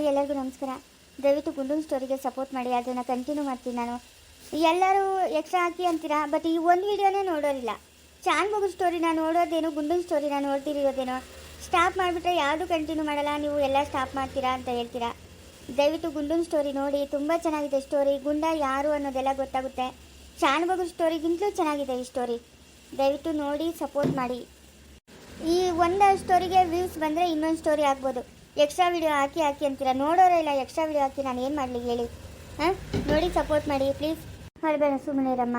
Hi ಎಲ್ಲರಿಗೂ ನಮಸ್ಕಾರ. ದಯವಿಟ್ಟು ಗುಂಡೂನ್ ಸ್ಟೋರಿಗೆ ಸಪೋರ್ಟ್ ಮಾಡಿ, ಅದನ್ನು ಕಂಟಿನ್ಯೂ ಮಾಡ್ತೀನಿ ನಾನು. ಎಲ್ಲರೂ ಎಕ್ಸ್ಟ್ರಾ ಹಾಕಿ ಅಂತೀರಾ? ಬಟ್ ಈ ಒಂದು ವಿಡಿಯೋನೇ ನೋಡೋರಿಲ್ಲ. ಚಾನ್ ಮಗು ನಾನು ನೋಡೋದೇನು ಗುಂಡೂನ್ ಸ್ಟೋರಿನ ನೋಡ್ತಿರೋದೇನೋ? ಸ್ಟಾಪ್ ಮಾಡಿಬಿಟ್ರೆ ಯಾವುದು ಕಂಟಿನ್ಯೂ ಮಾಡಲ್ಲ? ನೀವು ಎಲ್ಲ ಸ್ಟಾಪ್ ಮಾಡ್ತೀರಾ ಅಂತ ಹೇಳ್ತೀರಾ? ದಯವಿಟ್ಟು ಗುಂಡೂನ್ ಸ್ಟೋರಿ ನೋಡಿ, ತುಂಬ ಚೆನ್ನಾಗಿದೆ ಸ್ಟೋರಿ. ಗುಂಡ ಯಾರು ಅನ್ನೋದೆಲ್ಲ ಗೊತ್ತಾಗುತ್ತೆ. ಚಾನ್ ಮಗು ಸ್ಟೋರಿಗಿಂತಲೂ ಚೆನ್ನಾಗಿದೆ ಈ ಸ್ಟೋರಿ. ದಯವಿಟ್ಟು ನೋಡಿ, ಸಪೋರ್ಟ್ ಮಾಡಿ. ಈ ಒಂದು ಸ್ಟೋರಿಗೆ ವ್ಯೂಸ್ ಬಂದರೆ ಇನ್ನೊಂದು ಸ್ಟೋರಿ ಆಗ್ಬೋದು. ಎಕ್ಸ್ಟ್ರಾ ವೀಡಿಯೋ ಹಾಕಿ ಹಾಕಿ ಅಂತೀರಾ? ನೋಡೋರೇ ಇಲ್ಲ, ಎಕ್ಸ್ಟ್ರಾ ವಿಡಿಯೋ ಹಾಕಿ ನಾನು ಏನು ಮಾಡಲಿ ಹೇಳಿ? ಹಾಂ? ನೋಡಿ ಸಪೋರ್ಟ್ ಮಾಡಿ ಪ್ಲೀಸ್ ಮಾಡಬೇಡ ಸುಮ್ಮನೆ ರಮ್ಮ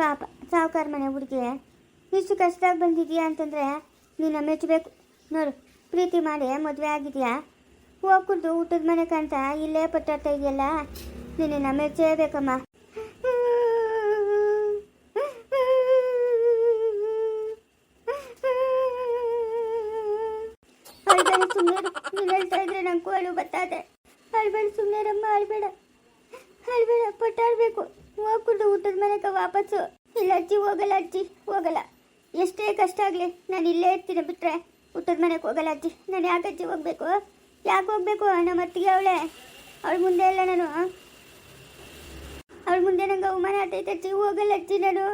ಪಾಪ ಸಾಹುಕಾರ ಮನೆ ಹುಡುಗಿ. ಇಷ್ಟು ಕಷ್ಟದಾಗ ಬಂದಿದೆಯಾ ಅಂತಂದರೆ ನೀನು ಮೆಚ್ಚಬೇಕು ನೋಡು, ಪ್ರೀತಿ ಮಾಡಿ, ಮದುವೆ ಆಗಿದೆಯಾ? ಹೋಗ್ಕೊಂಡು ಊಟದ ಮನೆ ಕಂತ ಇಲ್ಲೇ ಪಟ್ಟಾಡ್ತಾ ಇದೆಯಲ್ಲ? ನಿನ್ನ ಮೆಚ್ಚೇಬೇಕಮ್ಮ ಅಳ್ಬೇಡ ಸುಮ್ಮನೆ ನೀನು ನಂಗೆ ಅಳು ಬತ್ತಾದೆ. ಅಳ್ಬೇಡ ಸುಮ್ಮನೆ ರಮ್ಮ ಅಳ್ಬೇಡ ಅಳ್ಬೇಡ ಪಟ್ಟಾಡ್ಬೇಕು ಹೋಗ್ಕೊಂಡು ಊಟದ ಮನೆಗೆ ವಾಪಸ್ಸು. ಇಲ್ಲ ಅಜ್ಜಿ, ಹೋಗಲ್ಲ ಅಜ್ಜಿ, ಹೋಗಲ್ಲ. ಎಷ್ಟೇ ಕಷ್ಟ ಆಗಲಿ, ನಾನು ಇಲ್ಲೇ ಇರ್ತೀನಿ ಬಿಟ್ರೆ. ಊಟದ ಮನೆಗೆ ಹೋಗಲ್ಲ ಅಜ್ಜಿ. ನಾನು ಯಾಕೆ ಅಜ್ಜಿ ಹೋಗ್ಬೇಕು? ಯಾಕೆ ಹೋಗ್ಬೇಕು? ನಮ್ಮ ಅತ್ತಿಗೆ ಅವಳೆ. ಅವಳ ಮುಂದೆ ಇಲ್ಲ ನಾನು. ಅವಳ ಮುಂದೆ ನಂಗೆ ಅವಮಾನ ಆಗ್ತೈತೆ ಅಜ್ಜಿ. ಹೋಗಲ್ಲ ಅಜ್ಜಿ ನಾನು.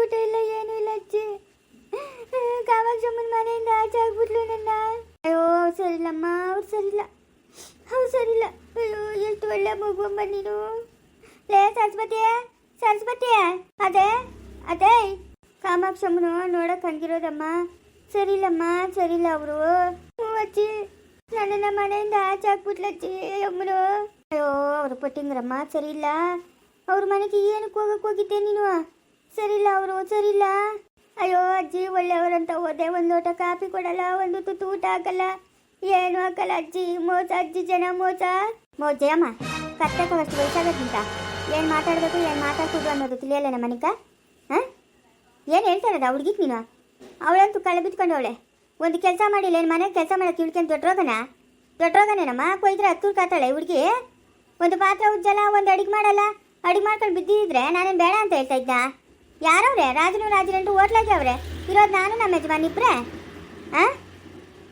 ಊಟ ಇಲ್ಲ, ಏನೂ ಇಲ್ಲ ಅಜ್ಜಿ. ಕಾಮಾಕ್ಷಮ್ಮನ ಮನೆಯಿಂದ ಆಚೆ ಆಗ್ಬಿಟ್ಲು ನನ್ನ. ಅಯ್ಯೋ, ಸರಿಲ್ಲಮ್ಮ, ಅವ್ರು ಸರಿಲ್ಲ ಅವ್ರು ಸರಿಲ್ಲ. ಅಯ್ಯೋ, ಎಷ್ಟು ಒಳ್ಳೆ ಮಗುವಮ್ಮ ನೀನು. ಲೇ ಸರಸ್ವತಿ ಸರಸ್ವತಿ ಅದೇ ಅದೇ. ಕಾಮಾಕ್ಷಮ್ಮನು ನೋಡಕ್ ಹಂಗಿರೋದಮ್ಮ. ಸರಿಲ್ಲಮ್ಮ, ಸರಿಲ್ಲ ಅವರು. ಅಜ್ಜಿ, ನನ್ನನ್ನ ಮನೆಯಿಂದ ಆಚೆ ಹಾಕ್ಬಿಟ್ಲಜ್ಜಿ ಅಮ್ಮನು. ಅಯ್ಯೋ, ಅವರು ಪಟ್ಟಿಂಗ್ರಮ್ಮ ಸರಿಲ್ಲ. ಅವ್ರ ಮನೆಗೆ ಏನಕ್ಕೆ ಹೋಗಕ್ಕೆ ಹೋಗಿದ್ದೆ ನೀನು? ಸರಿಲ್ಲ ಅವರು, ಸರಿಲ್ಲ. ಅಯ್ಯೋ, ಅಜ್ಜಿ, ಒಳ್ಳೆಯವರಂತ ಹೋದೆ. ಒಂದು ಲೋಟ ಕಾಫಿ ಕೊಡಲ್ಲ, ಒಂದು ತುತ್ತು ಊಟ ಹಾಕಲ್ಲ. ಏನು ಹಾಕಲ್ಲ ಅಜ್ಜಿ? ಮೋಸ, ಅಜ್ಜಿ, ಜನ ಮೋಸ. ಮೋಜೆ, ಅಮ್ಮ. ಕಷ್ಟಕ್ಕಷ್ಟು ವಯಸ್ಸಾಗತ್ತಂತ ಏನು ಮಾತಾಡಬೇಕು, ಏನು ಮಾತಾಡ್ತಿದ್ರು ಅನ್ನೋದು ತಿಳಿಯಲ್ಲ ನಮ್ಮ ಮನಿಕ ಹಾಂ? ಏನು ಹೇಳ್ತಾರದ ಹುಡುಗಿ ನೀನು? ಅವಳಂತೂ ಕಳೆ ಬಿಟ್ಕೊಂಡವಳೆ ಒಂದು ಕೆಲಸ ಮಾಡಿಲ್ಲ, ಏನು ಮನೆಗೆ ಕೆಲಸ ಮಾಡಕ್ಕೆ ಇಳ್ಕೊಂಡು ದೊಡ್ಡರೋಗನ ದೊಡ್ಡರೋಗನೇನಮ್ಮ ಕೊಯ್ದ್ರೆ ಹತ್ತು ಕಾತಾಳೆ ಹುಡುಗಿ? ಒಂದು ಪಾತ್ರೆ ಉಜ್ಜಲ್ಲ, ಒಂದು ಅಡಿಗೆ ಮಾಡಲ್ಲ. ಅಡಿಗೆ ಮಾಡ್ಕೊಂಡು ಬಿದ್ದಿದ್ರೆ ನಾನೇನು ಬೇಡ ಅಂತ ಹೇಳ್ತಾ ಇದ್ದ ಯಾರವ್ರೆ? ರಾಜನು ರಾಜರಂಟು ಹೋಟ್ಲಾಗಿ ಅವ್ರೆ. ಇರೋದು ನಾನು, ನಮ್ಮ ಯಜಮಾನ್ ಇಬ್ರೆ? ಆ?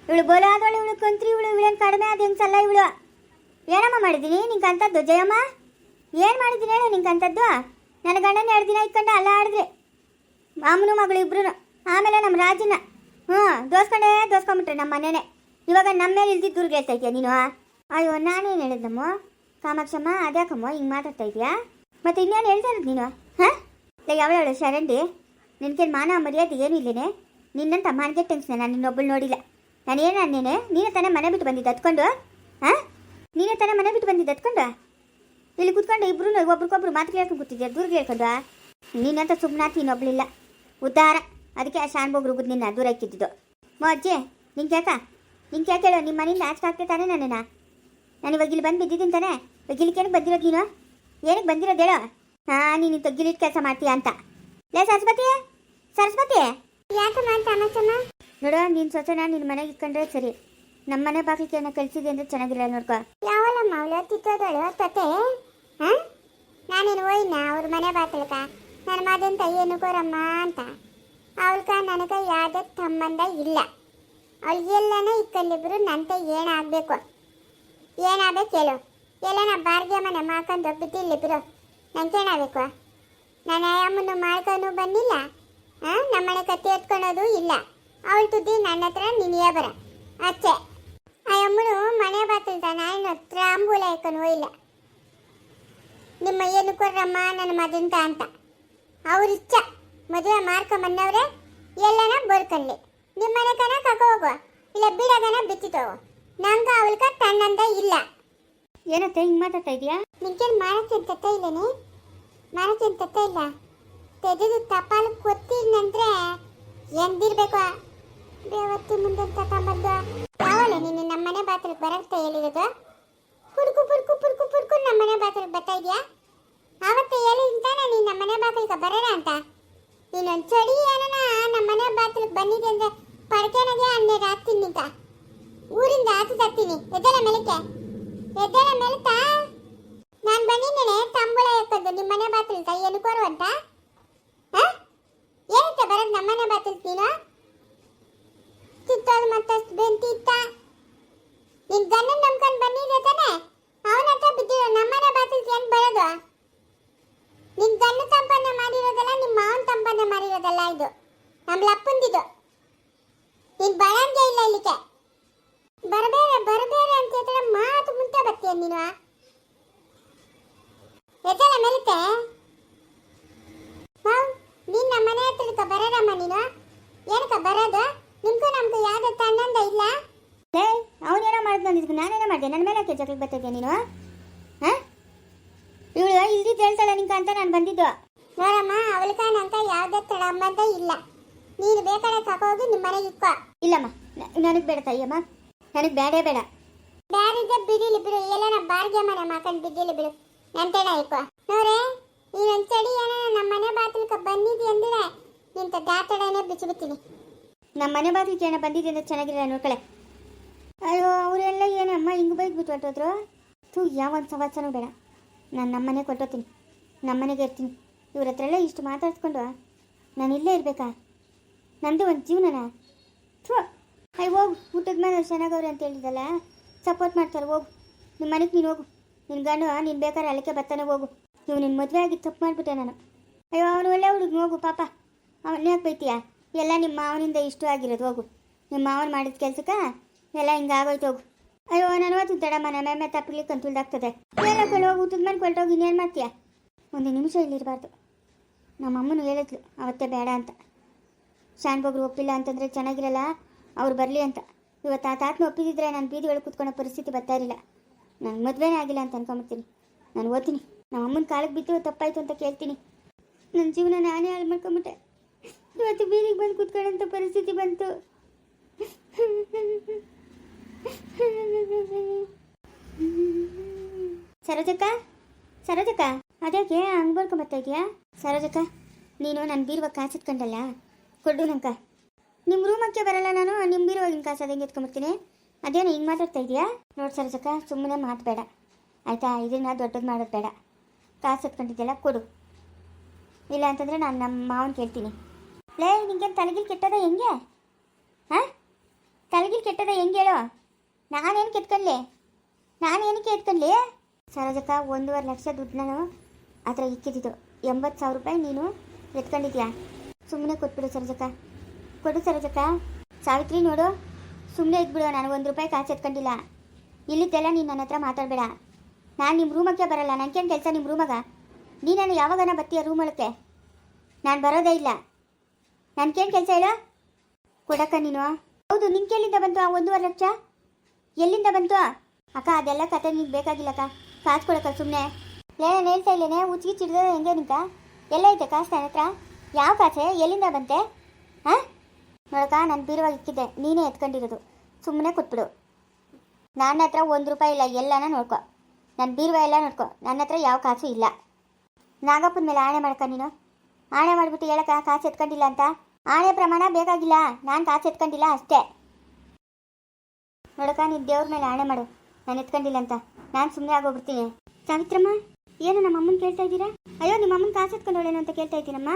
ಇವಳು ಬೋಲು ಆದವಳು, ಇವಳು ಕುಂತ್ರಿ, ಇವಳು ಇವಳೇನು ಕಡಿಮೆ ಅದು ಹೆಂಗ್ಸಲ್ಲ ಇವಳು? ಏನಮ್ಮ ಮಾಡಿದ್ದೀನಿ ನಿಂಗೆ ಅಂಥದ್ದು ಜಯಮ್ಮ? ಏನು ಮಾಡಿದ್ದೀನಿ ಹೇಳು ನಿಂಗೆ ಅಂಥದ್ದು ನನ್ನ ಗಂಡನ ಎರಡು ದಿನ ಇಟ್ಕೊಂಡು ಅಲ್ಲ ಆಡಿದ್ರಿ. ಮಾಮನು ಮಗಳು ಇಬ್ರು ಆಮೇಲೆ ನಮ್ಮ ರಾಜನ ಹ್ಞೂ, ದೋಸ್ಕೊಂಡೇ ದೋಸ್ಕೊಂಬಿಟ್ರೆ ನಮ್ಮ ಮನೇನೆ. ಇವಾಗ ನಮ್ಮ ಮೇಲೆ ಇಲ್ದಿದ್ದು ದುರ್ಗ ನೀನು? ಅಯ್ಯೋ, ನಾನೇನು ಹೇಳಿದ್ದಮ್ಮ ಕಾಮಾಕ್ಷಮ್ಮ, ಅದ್ಯಾಕಮ್ಮ? ಹಿಂಗೆ ಮಾತಾಡ್ತಾ ಇದೆಯಾ? ಮತ್ತೆ ಇನ್ನೇನು ಹೇಳ್ತಾ ಇರೋದು ನೀನು? ಇಲ್ಲ ಯಾವಳು ಶರಂಡಿ ನಿನಗೇನು ಮಾನ ಮರ್ಯಾದೆ ಏನೂ ಇಲ್ಲೇನೆ? ನಿನ್ನಂತ ಮಾನ್ಗೆ ಟೆನ್ಷನ್ ನಾನು ನಿನ್ನೊಬ್ಬಳು ನೋಡಿಲ್ಲ. ನಾನು ನಾನೇನು ಅನ್ನೇನೆ? ನೀನೇ ತಾನೇ ಮನೆ ಬಿಟ್ಟು ಬಂದಿದ್ದು ಹತ್ಕೊಂಡು ಹಾಂ ನೀನೇ ತಾನೇ ಮನೆ ಬಿಟ್ಟು ಬಂದಿದ್ದು ಹತ್ಕೊಂಡು ಇಲ್ಲಿ ಕುತ್ಕೊಂಡು ಇಬ್ರು ಒಬ್ರಿಗೊಬ್ರು ಮಾತು ಕೇಳ್ಕೊಂಡು ಕೂತಿದ್ಯಾ? ದೂರ ಕೇಳ್ಕೊಂಡು ನೀನಂತ ಸುಮ್ಮನಾತಿ ಇನ್ನೊಬ್ಳಿಲ್ಲ ಉದ್ದಾರ. ಅದಕ್ಕೆ ಆ ಶಾನ್ಬೋಗ್ ರುಗಿದ್ ನಿನ್ನ ದೂರ ಇಕ್ಕಿದ್ದು. ಅಜ್ಜಿ ನಿಂಗೆ ಯಾಕ? ನಿಂಗೆ ಯಾಕೆ ಹೇಳು? ನಿಮ್ಮ ಮನೆಯಿಂದ ಆಚೆ ಹಾಕ್ತೆ ತಾನೇ ನಾನು ಇವಾಗ ಇಲ್ಲಿ ಬಂದು ಬಿದ್ದಿದ್ದೀನಿ ತಾನೇ? ಇವಾಗ ಇಲ್ಲಿಗೆ ಏನಕ್ಕೆ ಬಂದಿರೋದು ನೀನು? ಏನಕ್ಕೆ ಬಂದಿರೋದು ಹೇಳು? ಹಾಂ ನೀನು ತಗ್ಗಿಲಿಟ್ಟು ಕೆಲಸ ಮಾಡ್ತೀಯ ಅಂತ. ಲೇ ಸರಸ್ವತಿ ಸರಸ್ವತಿ ಯಾಕಮ್ಮ ಅಂತ ಅಮ್ಮಚ್ಚಮ್ಮ? ನೋಡು ನೀನು ಸೊಸೆನ ನಿನ್ನ ಮನೆಗೆ ಇಟ್ಕೊಂಡ್ರೆ ಸರಿ. ನಮ್ಮ ಮನೆ ಬಾಗಿಲಿಗೆ ಏನೋ ಕಳಿಸಿದೆ ಅಂದ್ರೆ ಚೆನ್ನಾಗಿಲ್ಲ ನೋಡ್ಕೊ. ಯಾವಲ್ಲಮ್ಮ ಅವಳು ತಿತ್ತೋದಳು ತತೆ ಹಾಂ? ನಾನೇನು ಹೋಯ್ನ ಅವ್ರ ಮನೆ ಬಾಕಲ್ಕ ನನ್ನ ಮದಂತ ಏನು ಕೋರಮ್ಮ ಅಂತ. ಅವಳ್ಕ ನನಗೆ ಯಾವುದೇ ಸಂಬಂಧ ಇಲ್ಲ. ಅವಳಿಗೆಲ್ಲನ ಇಕ್ಕಲ್ಲಿಬ್ರು ನಂತ ಏನಾಗಬೇಕು ಏನಾಗಬೇಕು ಹೇಳು? ಎಲ್ಲ ನಾ ಬಾರ್ಗೆ ಮನೆ ಮಾಕೊಂಡು ಬಿಟ್ಟಿಲ್ಲಿಬ್ರು ನಂಗೇನಾಗಬೇಕು? ನಾನು ಆಯಾಮನ್ನು ಮಾಡ್ಕೊಂಡು ಬಂದಿಲ್ಲ. ಹಾಂ ನಮ್ಮನೆ ಕತ್ತಿ ಎತ್ಕೊಳ್ಳೋದು ಇಲ್ಲ. ಅವಳು ತುದ್ದಿ ನನ್ನ ಹತ್ರ ನಿನಿಯೇ ಬರ. ಅಚ್ಚೆ. ಆ ಅಮ್ಮನು ಮನೆ ಬಾಕಲ್ದ ನಾನು ಹತ್ರ ಅಂಬೂಲ ಹಾಕೊಂಡು ಹೋಯಿಲ್ಲ ನಿಮ್ಮ ಏನು ಕೊರ್ರಮ್ಮ ನನ್ನ ಮದಂತ ಅಂತ. ಅವ್ರ ಇಚ್ಛ. ಮದುವೆ ಮಾಡ್ಕೊಂಬಂದವ್ರೆ ಎಲ್ಲನ ಬರ್ಕಲ್ಲಿ ನಿಮ್ಮ ಮನೆ ಕನ ಕರ್ಕೊ ಹೋಗು ಇಲ್ಲ ಬಿಡಗನ ಬಿತ್ತಿತೋಗು ನಂಗ ಅವಳ್ಕ ತನ್ನಂದ ಇಲ್ಲ. ಏನತ್ತೆ ಹಿಂಗೆ ಮಾತಾಡ್ತಾ ಇದೀಯಾ? ನಿಂಗೇನು ಮಾಡಕ್ಕೆ ತತ್ತ ಇಲ್ಲನೆ? ಮಾಡಕ್ಕೆ ತತ್ತ ಇಲ್ಲ. ತೆಗೆದು ತಪಾಲು ಕೊತ್ತಿದ್ನಂದ್ರೆ ಎಂದಿರ್ಬೇಕು? ದೇವತ್ತಿ ಮುಂದೆ ತಗೊಂಬಂದು ಯಾವಳೆ ನೀನು ನಮ್ಮನೆ ಬಾತ್ರಕ್ಕೆ ಬರಕ್ತ ಹೇಳಿರೋದು ಪುಡ್ಕು ಪುಡ್ಕು ಪುಡ್ಕು ಪುಡ್ಕು ನಮ್ಮನೆ ಬಾತ್ರಕ್ಕೆ ಬರ್ತಾ ಇದೆಯಾ? ಆವತ್ತು ಹೇಳಿ ಅಂತಾನೆ ನೀನು ನಮ್ಮನೆ ಬಾಗಿಲಿಗೆ ಬರೋಣ ಅಂತ. ನೀನೊಂದು ಚಳಿ ಏನನ ನಮ್ಮನೆ ಬಾಗಿಲಿಗೆ ಬಂದಿದೆ ಅಂದ್ರೆ ಪಡ್ಕೆನಾಗೆ ಅಂದ್ರೆ ರಾತ್ರಿ ನಿಂತ. ಊರಿಂದ ಆಚೆ ತರ್ತೀನಿ. ಎದ್ದೆಲ್ಲ ಮೇಲಕ್ಕೆ. ಎದ್ದೆಲ್ಲ ಮೇಲತ್ತಾ ನಿಮ್ಮ ಮನೆ ಬಾತಿಲ್ಕ ಏನು ಕೋರು ಅಂತ? ಏನಂತೆ ಬರೋದು ನಮ್ಮನೆ ಬಾತಿಲ್ ನೀನು? ತಿತ್ತೋದು ಮತ್ತಷ್ಟು ಬೆಂತಿತ್ತ ನಿನ್ನ ಗಂಡನ ನಂಬ್ಕೊಂಡು ಬಂದಿದೆ ತಾನೆ? ಅವನ ಹತ್ರ ಬಿದ್ದಿರೋ ನಮ್ಮನೆ ಬಾತಿಲ್ಕ ಏನು ಬರೋದು? ನಿನ್ನ ಗಂಡ ತಂಪನ್ನ ಮಾಡಿರೋದಲ್ಲ ನಿಮ್ಮ ಮಾವನ ಸಂಪಾದನೆ ಮಾಡಿರೋದಲ್ಲ ಇದು? ನಮ್ಮ ಲಪ್ಪಂದಿದು ನೀನು ಬರಂಗೆ ಇಲ್ಲ ಇಲ್ಲಿಗೆ. ಬರಬೇಡ ಬರಬೇಡ ಅಂತ ಹೇಳ್ತಾರೆ, ಮಾತು ಮುಂತೆ ಬರ್ತೀಯ ನೀನು ಮೆಲುತ್ತೆ ಮಾವ್ ನೀನ್ ನಮ್ಮ ಮನೆ ಹತ್ರಕ್ಕ ಬರರಮ್ಮ ನೀನು? ಏನಕ್ಕ ಬರೋದು? ನಿಮ್ಗೂ ನಮ್ಗೂ ಯಾವ್ದು ತಣ್ಣಂದ ಇಲ್ಲ? ಲೇ ಅವನೇನೋ ಮಾಡಿದ್ ನಾನು ನಾನೇನೋ ಮಾಡಿದೆ ನನ್ನ ಮೇಲೆ ಯಾಕೆ ಜಗಳ ಬರ್ತಿದ್ದೆ ನೀನು? ಹಾಂ? ಇವಳು ಇಲ್ದಿದ್ದು ಹೇಳ್ತಾಳೆ ನಿಂಗೆ ಅಂತ ನಾನು ಬಂದಿದ್ದು. ನೋಡಮ್ಮ ಅವಳಿಕ ನಂತ ಯಾವ್ದೇ ಅಂತ ಇಲ್ಲ. ನೀನು ಬೇಕಾದ್ರೆ ಕರ್ಕೋಗಿ ನಿಮ್ಮ ಮನೆಗೆ ಇಕ್ಕೋ. ಇಲ್ಲಮ್ಮ ನನಗೆ ಬೇಡ ತಾಯಿಯಮ್ಮ ನನಗೆ ಬೇಡೇ ಬೇಡ. ಬ್ಯಾರಿದ್ದೆ ಬಿಡಿಲಿ ಬಿಡು ಎಲ್ಲ ಬಾರ್ಗೆ ಮನೆ ಮಾಕಂಡ್ ಬಿದ್ದಿಲಿ ಬಿಡು. ನಂತೇನ ಇಕ್ಕೋ? ನೋಡ್ರೆ ನೀನೊಂದ್ ಚಳಿ ಏನೋ ನಮ್ಮ ಮನೆ ಬಾಗಿಲ್ಕ ಬಂದಿದ್ದಿ ಅಂದ್ರೆ ನಿಂತ ದಾತಡನೆ ಬಿಚ್ಚಿಬಿಡ್ತೀನಿ. ನಮ್ಮ ಮನೆ ಬಾಗಿಲಿಗೆ ಏನೋ ಬಂದಿದೆ ಅಂತ ಚೆನ್ನಾಗಿಲ್ಲ ನೋಡ್ಕಳೆ. ಅಯ್ಯೋ, ಅವರೆಲ್ಲ ಏನಮ್ಮ ಹಿಂಗೆ ಬೈಕ್ ಬಿಟ್ಟು ಹೊಟ್ಟೋದ್ರು ತೂ ಯಾವ ಒಂದು ಸಂವತ್ಸರನೂ ಬೇಡ. ನಾನು ನಮ್ಮನೆ ಕೊಟ್ಟೋತೀನಿ ನಮ್ಮನೆಗೆ ಇರ್ತೀನಿ. ಇವ್ರ ಹತ್ರ ಎಲ್ಲ ಇಷ್ಟು ಮಾತಾಡ್ಸ್ಕೊಂಡು ನಾನು ಇಲ್ಲೇ ಇರಬೇಕಾ? ನಂದು ಒಂದು ಜೀವನನ? ಥೂ ಅಯ್ಯ ಹೋಗು, ಊಟದ ಮೇಲೆ ಚೆನ್ನಾಗವ್ರೆ ಅಂತ ಹೇಳಿದಲ್ಲ ಸಪೋರ್ಟ್ ಮಾಡ್ತಾರೆ, ಹೋಗು. ನಿಮ್ಮ ಮನೆಗೆ ನೀನು ಹೋಗು. ನಿನ್ನ ಗಂಡು, ನೀನು ಬೇಕಾದ್ರೆ ಅಲ್ಲಿಗೆ ಬರ್ತಾನೆ ಹೋಗು. ಇವು ನಿನ್ನ ಮದುವೆ ಆಗಿ ತಪ್ಪು ಮಾಡಿಬಿಟ್ಟೆ ನಾನು. ಅಯ್ಯೋ, ಅವನು ಒಳ್ಳೆ ಹುಡುಗ ಹೋಗು, ಪಾಪ. ಅವನ್ನ ಯಾಕೆ ಬೈತೀಯ ಎಲ್ಲ ನಿಮ್ಮ ಮಾವನಿಂದ ಇಷ್ಟ ಆಗಿರೋದು, ಹೋಗು. ನಿಮ್ಮ ಮಾವನ ಮಾಡಿದ ಕೆಲ್ಸಕ್ಕೆ ಎಲ್ಲ ಹಿಂಗೆ ಆಗೋಯ್ತು, ಹೋಗು. ಅಯ್ಯೋ, ನಾನು ಓದ್ತೀನಿ ತಡಮ್ಮ ನನ್ನ ಮೇಲೆ ತಪ್ಪಲಿಕ್ಕೆ ಅಂತ ತುಳ್ದಾಗ್ತದೆ ಎಲ್ಲ ಕಡೆ ಹೋಗಿ ಊಟದ ಮೇಲೆ ಕೊಲ್ಟೋಗಿ ಇನ್ನೇನು ಮಾಡ್ತೀಯಾ? ಒಂದು ನಿಮಿಷ ಇಲ್ಲಿರಬಾರ್ದು. ನಮ್ಮ ಅಮ್ಮನು ಹೇಳಿದ್ಲು, ಅವತ್ತೇ ಬೇಡ ಅಂತ. ಶಾನ್ಬೋಗ್ರು ಒಪ್ಪಿಲ್ಲ ಅಂತಂದರೆ ಚೆನ್ನಾಗಿರಲ್ಲ, ಅವ್ರು ಬರಲಿ ಅಂತ. ಇವತ್ತು ಆ ತಾತನ ಒಪ್ಪಿದಿದ್ರೆ ನಾನು ಬೀದಿ ಒಳಗೆ ಕೂತ್ಕೊಳ್ಳೋ ಪರಿಸ್ಥಿತಿ ಬರ್ತಾ ಇರಲಿಲ್ಲ. ನನಗೆ ಮದುವೆನೇ ಆಗಿಲ್ಲ ಅಂತ ಅನ್ಕೊಂಬಿಡ್ತೀನಿ. ನಾನು ಓದ್ತೀನಿ. ನಮ್ಮ ಅಮ್ಮನ ಕಾಲಕ್ಕೆ ಬಿದ್ದು ತಪ್ಪಾಯ್ತು ಅಂತ ಕೇಳ್ತೀನಿ. ನನ್ನ ಜೀವನ ನಾನೇ ಹಾಳು ಮಾಡ್ಕೊಂಬಿಟ್ಟೆ. ಇವತ್ತು ಬೀದಿಗೆ ಬಂದು ಕೂತ್ಕೊಳ್ಳೋಂಥ ಪರಿಸ್ಥಿತಿ ಬಂತು. ಸರೋಜಕ್ಕ? ಸರೋಜಕ್ಕ? ಅದ್ಯಾಕೆ? ಹಂಗೆ ಬರ್ಕೊಂಬರ್ತಾ ಇದೆಯಾ ಸರೋಜಕ್ಕ, ನೀನು ನನ್ನ ಬೀರುವ ಕಾಸಿಟ್ಕೊಂಡಲ್ಲ ಕೊಡು ನಂಕ. ನಿಮ್ಮ ರೂಮಕ್ಕೆ ಬರಲ್ಲ ನಾನು ನಿಮ್ಮ ಬೀರುವಾಗಿನ ಕಾಸು ಅದಂಗೆ ಎತ್ಕೊಂಬರ್ತೀನಿ ಅದೇನು ಹಿಂಗೆ ಮಾತಾಡ್ತಾ ಇದೆಯಾ ನೋಡಿ ಸರೋಜಕ್ಕ ಸುಮ್ಮನೆ ಮಾತು ಬೇಡ. ಆಯಿತಾ? ಇದನ್ನ ದೊಡ್ಡದು ಮಾಡೋದು ಬೇಡ. ಕಾಸು ಎತ್ಕೊಂಡಿದ್ದೆಲ್ಲ ಕೊಡು. ಇಲ್ಲ ಅಂತಂದರೆ ನಾನು ನಮ್ಮ ಮಾವನ ಕೇಳ್ತೀನಿ. ಲೇ, ನಿಂಗೇನು ತಲೆಗಿಲ್ ಕೆಟ್ಟದ ಹೆಂಗೆ? ಹಾಂ? ತಲೆಗಿಲ್ ಕೆಟ್ಟದ ಹೆಂಗೆ ಹೇಳೋ? ನಾನೇನು ಕೆತ್ಕೊಂಡ್ಲಿ? ನಾನೇನಕ್ಕೆ ಎತ್ಕೊಂಡ್ಲಿ? ಸರೋಜಕ್ಕ, ಒಂದೂವರೆ ಲಕ್ಷ ದುಡ್ಡು ನಾನು ಆ ಥರ ಇಕ್ಕಿದ್ದು. ಎಂಬತ್ತು ಸಾವಿರ ರೂಪಾಯಿ ನೀನು ಎತ್ಕೊಂಡಿದ್ಯಾ? ಸುಮ್ಮನೆ ಕೊಟ್ಬಿಡು ಸರೋಜಕ್ಕ. ಕೊಡು ಸರೋಜಕ್ಕ. ಸಾವಿತ್ರಿ ನೋಡು. ಸುಮ್ಮನೆ ಇದ್ಬಿಡು, ನಾನು ಒಂದು ರೂಪಾಯಿ ಕಾಸು ಎತ್ಕೊಂಡಿಲ್ಲ. ಇಲ್ಲಿದ್ದೆಲ್ಲ ನೀನು ನನ್ನ ಹತ್ರ ಮಾತಾಡಬೇಡ. ನಾನು ನಿಮ್ಮ ರೂಮಕ್ಕೆ ಬರಲ್ಲ ನನಗೇನು ಕೆಲಸ ನಿಮ್ಮ ರೂಮಾಗ ನೀನೇನು ಯಾವಾಗನ ಬರ್ತೀಯ ರೂಮ್ ಒಳಕ್ಕೆ? ನಾನು ಬರೋದೇ ಇಲ್ಲ. ನನ್ಗೇನು ಕೆಲಸ ಇಲ್ಲ ಕೊಡಕ್ಕ ನೀನು? ಹೌದು, ನಿನ್ ಎಲ್ಲಿಂದ ಬಂತು ಆ ಒಂದೂವರೆ ಲಕ್ಷ? ಎಲ್ಲಿಂದ ಬಂತು? ಅಕ್ಕ, ಅದೆಲ್ಲ ಕತೆ ನಿಂಗೆ ಬೇಕಾಗಿಲ್ಲಕ್ಕ ಕಾಸು ಕೊಡಕ್ಕ ಸುಮ್ಮನೆ ಲೇ, ನಾನು ಹೇಳ್ತಾ ಇಲ್ಲೇನೆ ಉಚ್ಚಿಗೆ ಚಿಡ್ದ ಹೆಂಗೆ ನಿಂಕ? ಎಲ್ಲ ಐತೆ ಕಾಸು ನನ್ನ ಹತ್ರ? ಯಾವ ಕಾಸೆ? ಎಲ್ಲಿಂದ ಬಂತೆ? ಹಾಂ ನೋಡಕ್ಕ, ನಾನು ಬೀರವಾಗಿ ಇಕ್ಕಿದ್ದೆ. ನೀನೇ ಎತ್ಕೊಂಡಿರೋದು. ಸುಮ್ಮನೆ ಕೊಟ್ಬಿಡು ನನ್ನ ಹತ್ರ ಒಂದು ರೂಪಾಯಿ ಇಲ್ಲ, ಎಲ್ಲನ ನೋಡ್ಕೊ. ನನ್ನ ಬೀರುವ ಎಲ್ಲ ನೋಡ್ಕೊ, ನನ್ನ ಹತ್ರ ಯಾವ ಕಾಸು ಇಲ್ಲ. ನಾಗಪ್ಪನ ಮೇಲೆ ಆಣೆ ಮಾಡ್ಕ ನೀನು? ಆಣೆ ಮಾಡಿಬಿಟ್ಟು ಹೇಳಕ್ಕ ಕಾಸು ಎತ್ಕೊಂಡಿಲ್ಲ ಅಂತ? ಆಣೆ ಪ್ರಮಾಣ ಬೇಕಾಗಿಲ್ಲ, ನಾನು ಕಾಸು ಎತ್ಕೊಂಡಿಲ್ಲ ಅಷ್ಟೇ. ನೋಡಕ್ಕ, ನೀನು ದೇವ್ರ ಮೇಲೆ ಆಣೆ ಮಾಡು, ನಾನು ಎತ್ಕೊಂಡಿಲ್ಲ ಅಂತ. ನಾನು ಸುಮ್ಮನೆ ಆಗೋಗ್ಬಿಡ್ತೀನಿ. ಸಾವಿತ್ರಮ್ಮ, ಏನು ನಮ್ಮ ಅಮ್ಮನ ಕೇಳ್ತಾ ಇದ್ದೀರಾ? ಅಯ್ಯೋ ನಿಮ್ಮಮ್ಮನ ಕಾಸು ಎತ್ಕೊಂಡೋಳೇನು ಅಂತ ಕೇಳ್ತಾ ಇದ್ದೀನಮ್ಮ.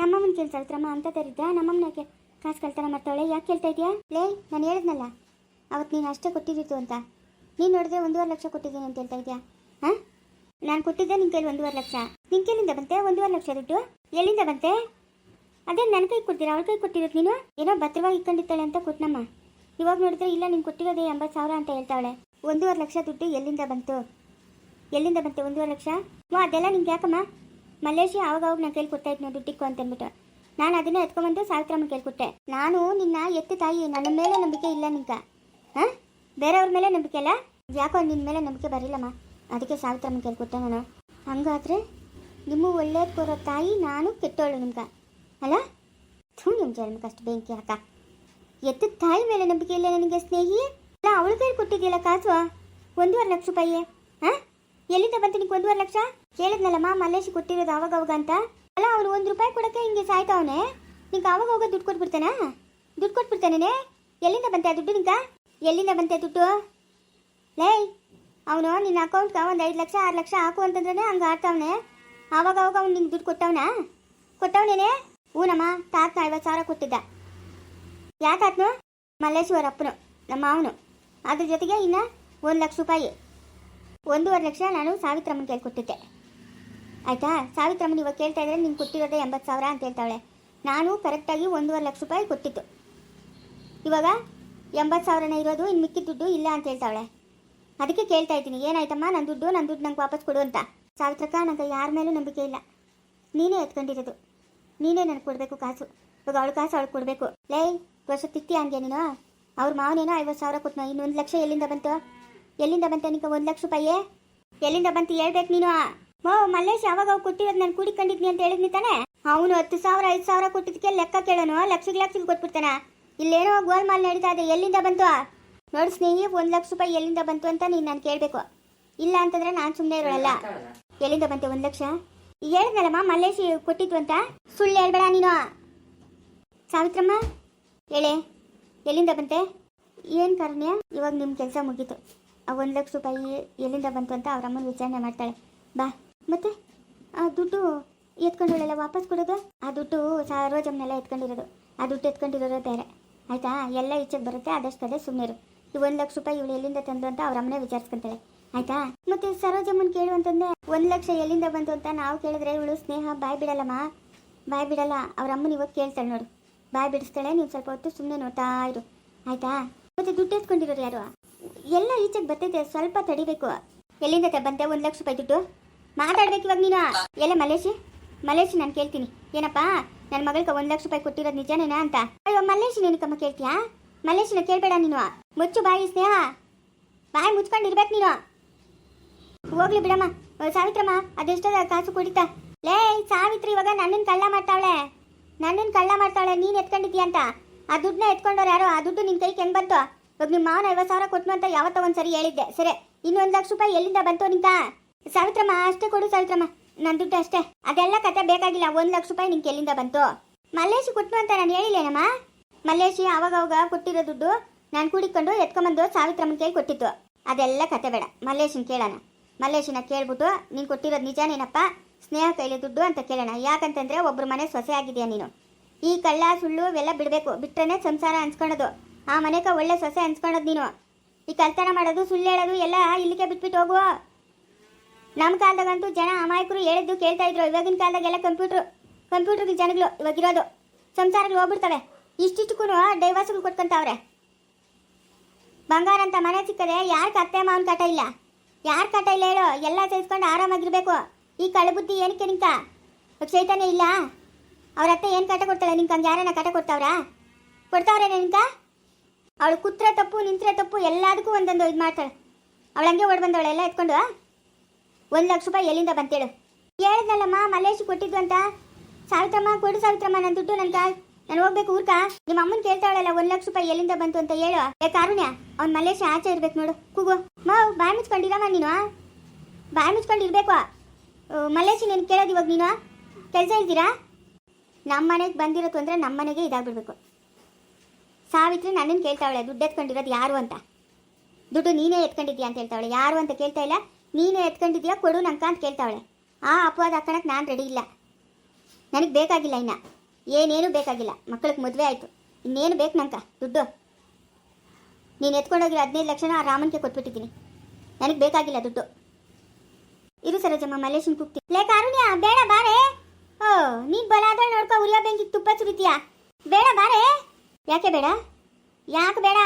ನಮ್ಮಮ್ಮನ ಕೇಳಿ ಸಾವಿತ್ರಮ್ಮ, ಅಂತ ತರಿದ್ದ ನಮ್ಮಮ್ಮನ ಕಾಸು ಕಳ್ತಾನ ಮಾಡ್ತಾವಳೆ? ಯಾಕೆ ಕೇಳ್ತಾ ಇದೀಯಾ ಲೇ, ನಾನು ಹೇಳಿದ್ನಲ್ಲ ಅವತ್ತು ನೀನು ಅಷ್ಟೇ ಕೊಟ್ಟಿದ್ದಿತ್ತು ಅಂತ. ನೀನು ನೋಡಿದ್ರೆ ಒಂದೂವರೆ ಲಕ್ಷ ಕೊಟ್ಟಿದ್ದೀನಿ ಅಂತ ಹೇಳ್ತಾ ಇದೆಯಾ? ಹಾಂ? ನಾನು ಕೊಟ್ಟಿದ್ದೆ ನಿನ್ನ ಕೈಲಿ ಒಂದೂವರೆ ಲಕ್ಷ. ನಿನ್ನ ಕೈಲಿಂದ ಬಂತೆ ಒಂದೂವರೆ ಲಕ್ಷ ದುಡ್ಡು? ಎಲ್ಲಿಂದ ಬಂತೆ? ಅದೇ ನನ್ನ ಕೈ ಕೊಡ್ತೀರಾ? ಅವ್ರ ಕೈ ಕೊಟ್ಟಿರೋದು ನೀನು? ಏನೋ ಭದ್ರವಾಗಿ ಇಟ್ಕೊಂಡಿರ್ತಾಳೆ ಅಂತ ಕೊಟ್ಟನಮ್ಮ ಇವಾಗ ನೋಡಿದ್ರೆ ಇಲ್ಲ, ನೀನು ಕೊಟ್ಟಿರೋದೇ ಎಂಬತ್ತು ಸಾವಿರ ಅಂತ ಹೇಳ್ತಾಳೆ. ಒಂದೂವರೆ ಲಕ್ಷ ದುಡ್ಡು ಎಲ್ಲಿಂದ ಬಂತು? ಎಲ್ಲಿಂದ ಬಂತೆ ಒಂದೂವರೆ ಲಕ್ಷ? ಹ್ಞೂ ಅದೆಲ್ಲ ನಿಂಗೆ ಯಾಕಮ್ಮ? ಮಲೇಷಿಯಾ ಅವಾಗ ಅವಾಗ ನಾನು ಕೇಳಿ ಕೊಡ್ತಾ ನೋಡಿ ದುಡ್ಡಿಕ್ಕು ಅಂತ ಅಂದ್ಬಿಟ್ಟು ನಾನು ಅದನ್ನೇ ಎತ್ಕೊಂಡ್ಬಂದು ಸಾವಿತ್ರಮ್ಮ ಕೇಳ್ಕೊಟ್ಟೆ. ನಾನು ನಿನ್ನ ಎತ್ತು ತಾಯಿ, ನನ್ನ ಮೇಲೆ ನಂಬಿಕೆ ಇಲ್ಲ ನಿಂಗೆ. ಹಾಂ? ಬೇರೆಯವ್ರ ಮೇಲೆ ನಂಬಿಕೆ ಇಲ್ಲ. ಯಾಕೋ ನಿನ್ನ ಮೇಲೆ ನಂಬಿಕೆ ಬರಲಿಲ್ಲಮ್ಮ. ಅದಕ್ಕೆ ಸಾವಿತ್ರಮ್ಮ ಕೇಳ್ಕೊಟ್ಟೆ ನಾನು. ಹಂಗಾದ್ರೆ ನಿಮ್ಮ ಒಳ್ಳೇದು ಕೊರೋ ತಾಯಿ ನಾನು ಕೆಟ್ಟೋಳು ನಿಮ್ಗೆ. ಅಲ್ಲ? ಥೂ ನಿಮ್ಮ ಜನ್ಮಕ್ಕೆ ಅಷ್ಟು ಬೆಂಕಿ ಹಾಕ. ಎತ್ತ ತಾಯಿ ಮೇಲೆ ನಂಬಿಕೆ ಇಲ್ಲ ನನಗೆ ಸ್ನೇಹಿ? ಅಲ್ಲ ಅವಳ ಕೈಲಿ ಕೊಟ್ಟಿದ್ಯಲ್ಲ ಕಾಸು? ಒಂದೂವರೆ ಲಕ್ಷ ರೂಪಾಯಿ. ಹಾಂ? ಎಲ್ಲಿಂದ ಬಂತು ನಿಂಗೆ ಒಂದೂವರೆ ಲಕ್ಷ? ಕೇಳಿದ್ನಲ್ಲಮ್ಮ ಮಲ್ಲೇಶಿ ಕೊಟ್ಟಿರೋದು ಅವಾಗ ಅವಾಗ ಅಂತ. ಅಲ್ಲ ಅವರು ಒಂದು ರೂಪಾಯಿ ಕೊಡೋಕ್ಕೆ ಹಿಂಗೆ ಸಾಯ್ತಾವನೆ ನಿಂಗೆ ಅವಾಗ ಅವಾಗ ದುಡ್ಡು ಕೊಟ್ಬಿಡ್ತಾನಾ? ದುಡ್ಡು ಕೊಟ್ಬಿಡ್ತಾನೇನೆ? ಎಲ್ಲಿಂದ ಬಂತೆ ಆ ದುಡ್ಡು ನಿಂಕ ಎಲ್ಲಿಂದ ಬಂತೆ ದುಡ್ಡು? ಲೈ, ಅವನು ನಿನ್ನ ಅಕೌಂಟ್ಗೆ ಒಂದು ಐದು ಲಕ್ಷ, ಆರು ಲಕ್ಷ ಹಾಕು ಅಂತಂದ್ರೆ ಹಂಗೆ ಆಡ್ತಾವನೆ. ಆವಾಗ ಅವಾಗ ಅವ್ನು ನಿಂಗೆ ದುಡ್ಡು ಕೊಟ್ಟವನ? ಕೊಟ್ಟವನೇನೆ? ಊನಮ್ಮ ತಾತ ಐವತ್ತು ಸಾವಿರ ಕೊಟ್ಟಿದ್ದ. ಯಾಕಾತ್ನು ಮಲ್ಲೇಶ್ವರ ಅಪ್ಪನು, ನಮ್ಮ ಅವನು ಅದ್ರ ಜೊತೆಗೆ ಇನ್ನು ಒಂದು ಲಕ್ಷ ರೂಪಾಯಿ. ಒಂದೂವರೆ ಲಕ್ಷ ನಾನು ಸಾವಿತ್ರಮ್ಮನ ಕೇಳಿ ಕೊಟ್ಟಿದ್ದೆ ಆಯ್ತಾ? ಸಾವಿತ್ರಮ್ಮನ ಇವಾಗ ಕೇಳ್ತಾ ಇದ್ರೆ ನಿಂಗೆ ಕೊಟ್ಟಿರೋದೇ ಎಂಬತ್ತು ಸಾವಿರ ಅಂತ ಹೇಳ್ತಾವಳೆ. ನಾನು ಕರೆಕ್ಟಾಗಿ ಒಂದೂವರೆ ಲಕ್ಷ ರೂಪಾಯಿ ಕೊಟ್ಟಿತ್ತು ಇವಾಗ ಎಂಬತ್ತು ಸಾವಿರನೇ ಇರೋದು ಇನ್ನು ಮಿಕ್ಕಿದ ದುಡ್ಡು ಇಲ್ಲ ಅಂತ ಹೇಳ್ತಾವಳೆ. ಅದಕ್ಕೆ ಕೇಳ್ತಾ ಇದ್ದೀನಿ, ಏನಾಯ್ತಮ್ಮ? ನನ್ನ ದುಡ್ಡು ನನ್ನ ದುಡ್ಡು ನಂಗೆ ವಾಪಸ್ ಕೊಡು ಅಂತ. ಸಾವಿತ್ರಕ್ಕ, ನಂಗೆ ಯಾರ ಮೇಲೂ ನಂಬಿಕೆ ಇಲ್ಲ. ನೀನೇ ಎತ್ಕೊಂಡಿರೋದು. ನೀನೇ ನನಗೆ ಕೊಡಬೇಕು ಕಾಸು. ಇವಾಗ ಅವಳು ಕಾಸು ಅವಳು ಕೊಡಬೇಕು. ಲೇ ವರ್ಷ ತಿತ್ತಿ ಹಂಗೆ ನೀನು? ಅವ್ರ ಮಾವನೇನೋ ಐವತ್ತು ಸಾವಿರ ಕೊಟ್ಟನು ಇನ್ನೊಂದು ಲಕ್ಷ ಎಲ್ಲಿಂದ ಬಂತು? ಎಲ್ಲಿಂದ ಬಂತು ನಿಂಗೆ ಒಂದು ಲಕ್ಷ ರೂಪಾಯಿ? ಎಲ್ಲಿಂದ ಬಂತು ಹೇಳ್ಬೇಕು ನೀನು? ಓ, ಮಲ್ಲೇಶ್, ಯಾವಾಗ ಅವ್ರು ಕೊಟ್ಟಿರೋದು ನಾನು ಕೂಡಿಕೊಂಡಿದ್ನಿ ಅಂತ ಹೇಳಿದ್ನಿ ತಾನೆ? ಅವನು ಹತ್ತು ಸಾವಿರ, ಐದು ಸಾವಿರ ಕೊಟ್ಟಿದ್ದಕ್ಕೆ ಲೆಕ್ಕ ಕೇಳೋನು? ಲಕ್ಷಕ್ಕೆ ಲಕ್ಷಕ್ಕೆ ಕೊಟ್ಬಿಡ್ತಾನ ಇಲ್ಲೇನೋ ಗೋಲ್ಮಾಲ್ ನಡೀತಾ ಇದೆ. ಎಲ್ಲಿಂದ ಬಂತು? ನೋಡಿ ಸ್ನೇಹಿ, ಒಂದು ಲಕ್ಷ ರೂಪಾಯಿ ಎಲ್ಲಿಂದ ಬಂತು ಅಂತ ನೀನು ನಾನು ಕೇಳಬೇಕು ಇಲ್ಲ ಅಂತಂದ್ರೆ ನಾನು ಸುಮ್ಮನೆ ಇರೋಲ್ಲ ಎಲ್ಲಿಂದ ಬಂತೆ ಒಂದು ಲಕ್ಷ? ಹೇಳಿದ್ನಲ್ಲಮ್ಮ, ಮಲ್ಲೇಶಿ ಕೊಟ್ಟಿದ್ದು ಅಂತ. ಸುಳ್ಳು ಹೇಳ್ಬೇಡ ನೀನು. ಸಾವಿತ್ರಮ್ಮ, ಹೇಳೆ, ಎಲ್ಲಿಂದ ಬಂತೆ? ಏನು ಕಾರಣ್ಯ? ಇವಾಗ ನಿಮ್ಮ ಕೆಲಸ ಮುಗೀತು. ಆ ಒಂದು ಲಕ್ಷ ರೂಪಾಯಿ ಎಲ್ಲಿಂದ ಬಂತು ಅಂತ ಅವ್ರ ಅಮ್ಮನ ವಿಚಾರಣೆ ಮಾಡ್ತಾಳೆ. ಬಾ, ಮತ್ತೆ? ಆ ದುಡ್ಡು ಎತ್ಕೊಂಡಿರಲ್ಲ ವಾಪಸ್ ಕೊಡೋದು? ಆ ದುಡ್ಡು ಸರೋಜಮ್ನೆಲ್ಲ ಎತ್ಕೊಂಡಿರೋದು. ಆ ದುಡ್ಡು ಎತ್ಕೊಂಡಿರೋದು ಬೇರೆ. ಆಯ್ತಾ? ಎಲ್ಲ ಈಚೆಗೆ ಬರುತ್ತೆ, ಆದಷ್ಟು ಅದೇ ಸುಮ್ಮನೆ ಈ ಒಂದು ಲಕ್ಷ ರೂಪಾಯಿ ಇವಳು ಎಲ್ಲಿಂದ ತಂದು ಅಂತ ಅವ್ರ ಅಮ್ಮನೇ ವಿಚಾರಿಸ್ಕೊಂತಾಳೆ ಆಯ್ತಾ? ಮತ್ತೆ ಸರೋಜಮ್ಮನ್ ಕೇಳು ಅಂತಂದೆ ಒಂದು ಲಕ್ಷ ಎಲ್ಲಿಂದ ಬಂತು ಅಂತ ನಾವು ಕೇಳಿದ್ರೆ ಇವಳು, ಸ್ನೇಹ, ಬಾಯ್ ಬಿಡಲ್ಲಮ್ಮ. ಬಾಯ್ ಬಿಡಲ್ಲ. ಅವ್ರ ಅಮ್ಮನ ಇವಾಗ ಕೇಳ್ತಾಳೆ ನೋಡು. ಬಾಯ್ ಬಿಡಿಸ್ತಾಳೆ ನೀವು ಸ್ವಲ್ಪ ಹೊತ್ತು ಸುಮ್ಮನೆ ನೋಡ್ತಾ ಇರು. ಆಯ್ತಾ? ಮತ್ತೆ ದುಡ್ಡು ಎತ್ಕೊಂಡಿರೋರು ಯಾರು? ಎಲ್ಲ ಈಚೆಗೆ ಬರ್ತೈತೆ, ಸ್ವಲ್ಪ ತಡಿಬೇಕು. ಎಲ್ಲಿಂದ ಬಂತೆ? ಒಂದು ಲಕ್ಷ ರೂಪಾಯಿ ದುಡ್ಡು? ಮಾತಾಡ್ಬೇಕು ಇವಾಗ ನೀನು. ಎಲ್ಲ ಮಲೇಶಿ? ಮಲೇಶಿ, ನಾನು ಕೇಳ್ತೀನಿ. ಏನಪ್ಪ? ನನ್ನ ಮಗಳಿಗೆ ಒಂದು ಲಕ್ಷ ರೂಪಾಯಿ ಕೊಟ್ಟಿರೋದು ನಿಜನೇನಾ ಅಂತ? ಅಯ್ಯೋ, ಮಲ್ಲೇಶಿ ನೀನಕ್ಕಮ್ಮ ಕೇಳ್ತೀಯಾ? ಮಲ್ಲೇಶನ ಕೇಳಬೇಡ ನೀನು. ಮುಚ್ಚು ಬಾಯಿ ಸ್ನೇಹ. ಬಾಯಿ ಮುಚ್ಕೊಂಡಿರ್ಬೇಕು ನೀನು. ಹೋಗ್ಲಿ ಬಿಡಮ್ಮ. ಸಾವಿತ್ರಮ್ಮ ಅದೆಷ್ಟದ ಕಾಸು ಕುಡಿತಾ. ಲೇ, ಸಾವಿತ್ರಿ, ಇವಾಗ ನನ್ನನ್ನು ಕಳ್ಳ ಮಾಡ್ತಾಳೆ ನನ್ನನ್ನು ಕಳ್ಳ ಮಾಡ್ತಾಳೆ ನೀನು ಎತ್ಕೊಂಡಿದ್ಯಾ ಅಂತ. ಆ ದುಡ್ಡನ್ನ ಎತ್ಕೊಂಡವ್ರು ಯಾರೋ? ಆ ದುಡ್ಡು ನಿನ್ನ ಕೈಗೆ ಹೆಂಗೆ ಬಂತು? ಇವಾಗ ನಿಮ್ಮ ಮಾವನ ಐವತ್ತು ಸಾವಿರ ಕೊಟ್ಟನು ಅಂತ ಯಾವತ್ತೋ ಒಂದು ಸರಿ ಹೇಳಿದ್ದೆ. ಸರಿ, ಇನ್ನೊಂದು ಲಕ್ಷ ರೂಪಾಯಿ ಎಲ್ಲಿಂದ ಬಂತು ನಿಂತ? ಸಾವಿತ್ರಮ್ಮ, ಅಷ್ಟೇ ಕೊಡು ಸಾವಿತ್ರಮ್ಮ. ನನ್ನ ದುಡ್ಡು ಅಷ್ಟೇ. ಅದೆಲ್ಲ ಕತೆ ಬೇಕಾಗಿಲ್ಲ. ಒಂದು ಲಕ್ಷ ರೂಪಾಯಿ ನಿಂಗೆ ಎಲ್ಲಿಂದ ಬಂತು? ಮಲ್ಲೇಶಿ ಕೊಟ್ಟು ಅಂತ ನಾನು ಹೇಳಿಲ್ಲೇನಮ್ಮ? ಮಲ್ಲೇಶಿ ಆವಾಗವಾಗ ಕೊಟ್ಟಿರೋ ದುಡ್ಡು ನಾನು ಕೂಡಿಕೊಂಡು ಎತ್ಕೊಂಬಂದು ಸಾವಿತ್ರಮ್ಮನ ಕೇಳಿ ಕೊಟ್ಟಿತ್ತು. ಅದೆಲ್ಲ ಕತೆ ಬೇಡ. ಮಲ್ಲೇಶಿನ ಕೇಳೋಣ. ಮಲ್ಲೇಶಿನ ಕೇಳ್ಬಿಟ್ಟು, ನೀನು ಕೊಟ್ಟಿರೋದು ನಿಜನೇನಪ್ಪ? ಸ್ನೇಹ ಕೈಲಿ ದುಡ್ಡು ಅಂತ ಕೇಳೋಣ. ಯಾಕಂತಂದ್ರೆ ಒಬ್ಬರು ಮನೆ ಸೊಸೆ ಆಗಿದೆಯಾ ನೀನು? ಈ ಕಳ್ಳ, ಸುಳ್ಳು ಇವೆಲ್ಲ ಬಿಡಬೇಕು. ಬಿಟ್ರೇನೆ ಸಂಸಾರ ಅನ್ಸ್ಕೊಳೋದು. ಆ ಮನೆಗೆ ಒಳ್ಳೆ ಸೊಸೆ ಅನ್ಸ್ಕೊಳೋದು ನೀನು. ಈ ಕಲ್ತನ ಮಾಡೋದು, ಸುಳ್ಳು ಹೇಳೋದು ಎಲ್ಲ ಇಲ್ಲಿಗೆ ಬಿಟ್ಬಿಟ್ಟು ಹೋಗು. ನಮ್ಮ ಕಾಲದಾಗಂತೂ ಜನ ಅಮಾಯಕರು ಹೇಳಿದ್ದು ಕೇಳ್ತಾ ಇದ್ರು. ಇವಾಗಿನ ಕಾಲದಾಗೆಲ್ಲ ಕಂಪ್ಯೂಟ್ರು ಕಂಪ್ಯೂಟರ್ ಜನಗಳು ಇವಾಗಿರೋದು. ಸಂಸಾರಗಳು ಹೋಗ್ಬಿಡ್ತವೆ. ಇಷ್ಟಿಷ್ಟಕ್ಕೂ ಡೈವರ್ಸ್ಗಳು ಕೊಟ್ಕೊಂತಾವ್ರೆ. ಬಂಗಾರ ಅಂತ ಮನೆ ಸಿಕ್ಕದೆ ಯಾರ ಕತ್ತೆ ಮಾವನ ಕಟ ಇಲ್ಲ? ಯಾರು ಕಟ ಇಲ್ಲ ಹೇಳೋ. ಎಲ್ಲ ಸೇರಿಸ್ಕೊಂಡು ಆರಾಮಾಗಿರ್ಬೇಕು. ಈ ಕಳಬುದ್ಧಿ ಏನಕ್ಕೆ ನಿಂಕ? ಚೈತನ್ಯ ಇಲ್ಲ? ಅವ್ರ ಅತ್ತೆ ಏನು ಕಾಟ ಕೊಡ್ತಾಳೆ? ನಿಂಗೆ ಹಂಗೆ ಯಾರನ್ನ ಕಾಟ ಕೊಡ್ತಾವ್ರಾ? ಕೊಡ್ತಾವ್ರೆ ನಿಂಕ? ಅವಳು ಕುತ್ರ ತಪ್ಪು, ನಿಂತ್ರೆ ತಪ್ಪು ಎಲ್ಲದಕ್ಕೂ ಒಂದೊಂದು ಇದು ಮಾಡ್ತಾಳೆ. ಅವಳು ಹಂಗೆ ಓಡ್ ಬಂದವಳೆಲ್ಲ ಎತ್ಕೊಂಡು. ಒಂದು ಲಕ್ಷ ರೂಪಾಯಿ ಎಲ್ಲಿಂದ ಬಂತೇಳು? ಹೇಳಿದ್ನಲ್ಲಮ್ಮ, ಮಲ್ಲೇಶ್ ಕೊಟ್ಟಿದ್ದು ಅಂತ. ಸಾವಿತ್ರಮ್ಮ, ಕೊಡು ಸಾವಿತ್ರಮ್ಮ ನನ್ನ ದುಡ್ಡು ನನ್ನ ಕಾಲ್ ನಾನು ಹೋಗ್ಬೇಕು ಊರ್ಕ. ನಿಮ್ಮ ಅಮ್ಮನ ಕೇಳ್ತಾಳಲ್ಲ, ಒಂದು ಲಕ್ಷ ರೂಪಾಯಿ ಎಲ್ಲಿಂದ ಬಂತು ಅಂತ ಹೇಳು. ಏ, ಕಾರುಣ್ಯ, ಅವ್ನ ಮಲ್ಲೇಶ್ ಆಚೆ ಇರ್ಬೇಕು ನೋಡು. ಕೂಗು. ಮಾವು ಬಾಯಿ ಮುಚ್ಕೊಂಡಿರಮ್ಮ ನೀನು? ಬಾಯಿ ಮುಚ್ಕೊಂಡು ಇರ್ಬೇಕು ಮಲ್ಲೇಶ್ ನೀನು ಕೇಳೋದು ಇವಾಗ ನೀನು? ಕೆಲಸ ಇದ್ದೀರಾ ನಮ್ಮ ಮನೆಗೆ ಬಂದಿರೋ ತೊಂದರೆ ನಮ್ಮ ಮನೆಗೆ ಇದಾಗ್ಬಿಡ್ಬೇಕು. ಸಾವಿತ್ರಿ ನನ್ನನ್ನು ಕೇಳ್ತಾವಳೆ, ದುಡ್ಡು ಎತ್ಕೊಂಡಿರೋದು ಯಾರು ಅಂತ. ದುಡ್ಡು ನೀನೇ ಎತ್ಕೊಂಡಿದ್ಯಾ ಅಂತ ಹೇಳ್ತಾವಳೆ, ಯಾರು ಅಂತ ಕೇಳ್ತಾ ಇಲ್ಲ. ನೀನೇ ಎತ್ಕೊಂಡಿದ್ಯಾ? ಕೊಡು ನಂಕ ಅಂತ ಕೇಳ್ತಾವಳೆ. ಆ ಅಪವಾದ ಹಾಕೋಣಕ್ಕೆ ನಾನು ರೆಡಿ ಇಲ್ಲ. ನನಗೆ ಬೇಕಾಗಿಲ್ಲ ಇನ್ನ. ಏನೇನು ಬೇಕಾಗಿಲ್ಲ. ಮಕ್ಕಳಿಗೆ ಮದುವೆ ಆಯಿತು. ಇನ್ನೇನು ಬೇಕು ನಂಕ? ದುಡ್ಡು. ನೀನು ಎತ್ಕೊಂಡೋಗಿರೋ ಹದಿನೈದು ಲಕ್ಷನ ಆ ರಾಮನ್ಗೆ ಕೊಟ್ಬಿಟ್ಟಿದ್ದೀನಿ. ನನಗೆ ಬೇಕಾಗಿಲ್ಲ ದುಡ್ಡು. ಇರು ಸರೋಜಮ್ಮ, ಮಲ್ಲೇಶನ್ ಕುಕ್ತಿ ಲೇ ಕಾರುಣ್ಯ, ಬೇಡ ಬಾರೆ ಓ, ನೀನು ಬಲ ಆದ್ರೆ ನೋಡ್ಕೊ, ಉರಿಯೋ ಬೆಂಕಿ ತುಪ್ಪ ಸುರಿತೀಯಾ? ಬೇಡ ಬಾರೆ ಯಾಕೆ ಬೇಡ? ಯಾಕೆ ಬೇಡ?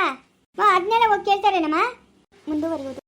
ಅದನ್ನೆಲ್ಲ ಹೋಗಿ ಕೇಳ್ತಾರೇನಮ್ಮ? ಮುಂದುವರಿಯುವುದು.